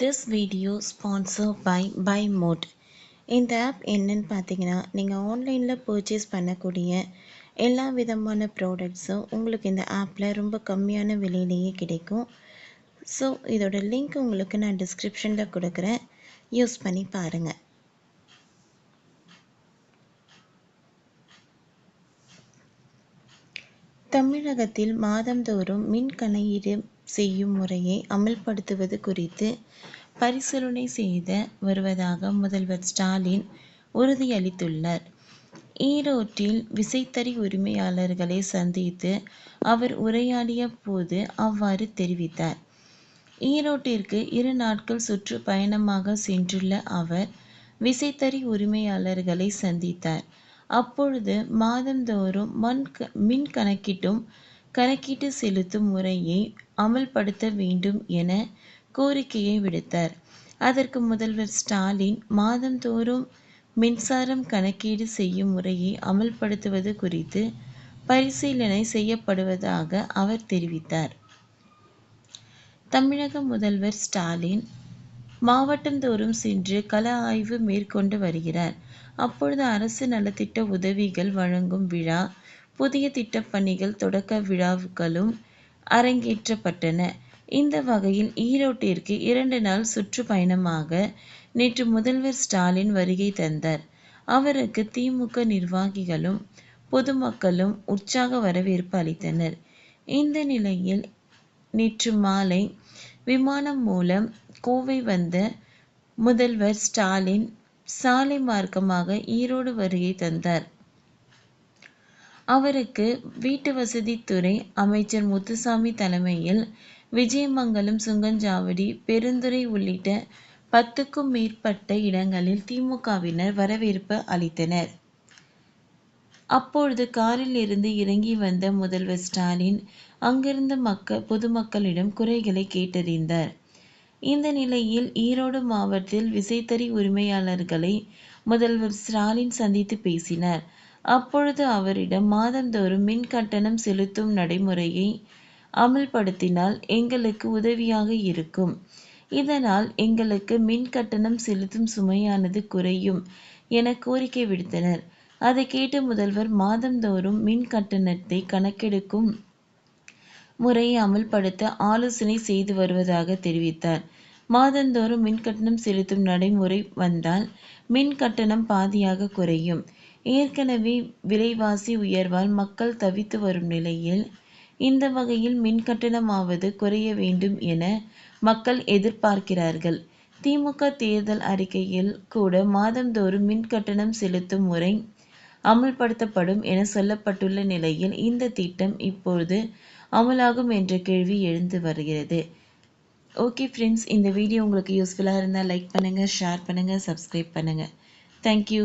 This video sponsor by by mode இந்த app என்னன்னு பார்த்தீங்கன்னா நீங்கள் ஆன்லைனில் பர்ச்சேஸ் பண்ணக்கூடிய எல்லா விதமான ப்ராடக்ட்ஸும் உங்களுக்கு இந்த ஆப்பில் ரொம்ப கம்மியான விலையிலேயே கிடைக்கும். ஸோ இதோட லிங்க் உங்களுக்கு நான் டிஸ்கிரிப்ஷனில் கொடுக்குறேன். யூஸ் பண்ணி பாருங்கள் தமிழகத்தில் மாதந்தோறும் மின் கணையீடு செய்யும் முறையை அமல்படுத்துவது குறித்து பரிசீலனை செய்த வருவதாக முதல்வர் ஸ்டாலின் உறுதியளித்துள்ளார். ஈரோட்டில் விசைத்தறி உரிமையாளர்களை சந்தித்து அவர் உரையாடிய போது அவ்வாறு தெரிவித்தார். ஈரோட்டிற்கு இரு நாட்கள் சுற்றுப்பயணமாக சென்றுள்ள அவர் விசைத்தறி உரிமையாளர்களை சந்தித்தார். அப்பொழுது மாதந்தோறும் மின் கணக்கிட்டும் கணக்கீட்டு செலுத்தும் முறையை அமல்படுத்த வேண்டும் என கோரிக்கையை விடுத்தார். அதற்கு முதல்வர் ஸ்டாலின் மாதந்தோறும் மின்சாரம் கணக்கீடு செய்யும் முறையை அமல்படுத்துவது குறித்து பரிசீலனை செய்யப்படுவதாக அவர் தெரிவித்தார். தமிழக முதல்வர் ஸ்டாலின் மாவட்டந்தோறும் சென்று கள ஆய்வு மேற்கொண்டு வருகிறார். அப்பொழுது அரசு நலத்திட்ட உதவிகள் வழங்கும் விழா புதிய திட்டப்பணிகள் தொடக்க விழாக்களும் அரங்கேற்றப்பட்டன. இந்த வகையில் ஈரோட்டிற்கு இரண்டு நாள் சுற்றுப்பயணமாக நேற்று முதல்வர் ஸ்டாலின் வருகை தந்தார். அவருக்கு திமுக நிர்வாகிகளும் பொதுமக்களும் உற்சாக வரவேற்பு அளித்தனர். இந்த நிலையில் நேற்று மாலை விமானம் மூலம் கோவை வந்த முதல்வர் ஸ்டாலின் சாலை மார்க்கமாக ஈரோடு வருகை தந்தார். அவருக்கு வீட்டு வசதித்துறை அமைச்சர் முத்துசாமி தலைமையில் விஜயமங்கலம் சுங்கச்சாவடி பெருந்துறை உள்ளிட்ட பத்துக்கும் மேற்பட்ட இடங்களில் திமுகவினர் வரவேற்பு அளித்தனர். அப்பொழுது காரில் இருந்து இறங்கி வந்த முதல்வர் ஸ்டாலின் அங்கிருந்த பொதுமக்களிடம் குறைகளை கேட்டறிந்தார். இந்த நிலையில் ஈரோடு மாவட்டத்தில் விசைத்தறி உரிமையாளர்களை முதல்வர் ஸ்டாலின் சந்தித்து பேசினார். அப்பொழுது அவரிடம் மாதந்தோறும் மின் கட்டணம் செலுத்தும் நடைமுறையை அமல்படுத்தினால் எங்களுக்கு உதவியாக இருக்கும். இதனால் எங்களுக்கு மின் கட்டணம் செலுத்தும் சுமையானது குறையும் என கோரிக்கை விடுத்தனர். அதை கேட்ட முதல்வர் மாதந்தோறும் மின் கட்டணத்தை கணக்கெடுக்கும் முறையை அமல்படுத்த ஆலோசனை செய்து வருவதாக தெரிவித்தார். மாதந்தோறும் மின்கட்டணம் செலுத்தும் நடைமுறை வந்தால் மின் கட்டணம் பாதியாக குறையும். ஏற்கனவே விலைவாசி உயர்வால் மக்கள் தவித்து வரும் நிலையில் இந்த வகையில் மின்கட்டணமாவது குறைய வேண்டும் என மக்கள் எதிர்பார்க்கிறார்கள். திமுக தேர்தல் அறிக்கையில் கூட மாதந்தோறும் மின் கட்டணம் செலுத்தும் முறை அமல்படுத்தப்படும் என சொல்லப்பட்டுள்ள நிலையில் இந்த திட்டம் இப்போது அமலாகும் என்ற கேள்வி எழுந்து வருகிறது. ஓகே ஃப்ரெண்ட்ஸ் இந்த வீடியோ உங்களுக்கு யூஸ்ஃபுல்லாக இருந்தால் லைக் பண்ணுங்கள் ஷேர் பண்ணுங்கள் சப்ஸ்கிரைப் பண்ணுங்கள் தேங்க்யூ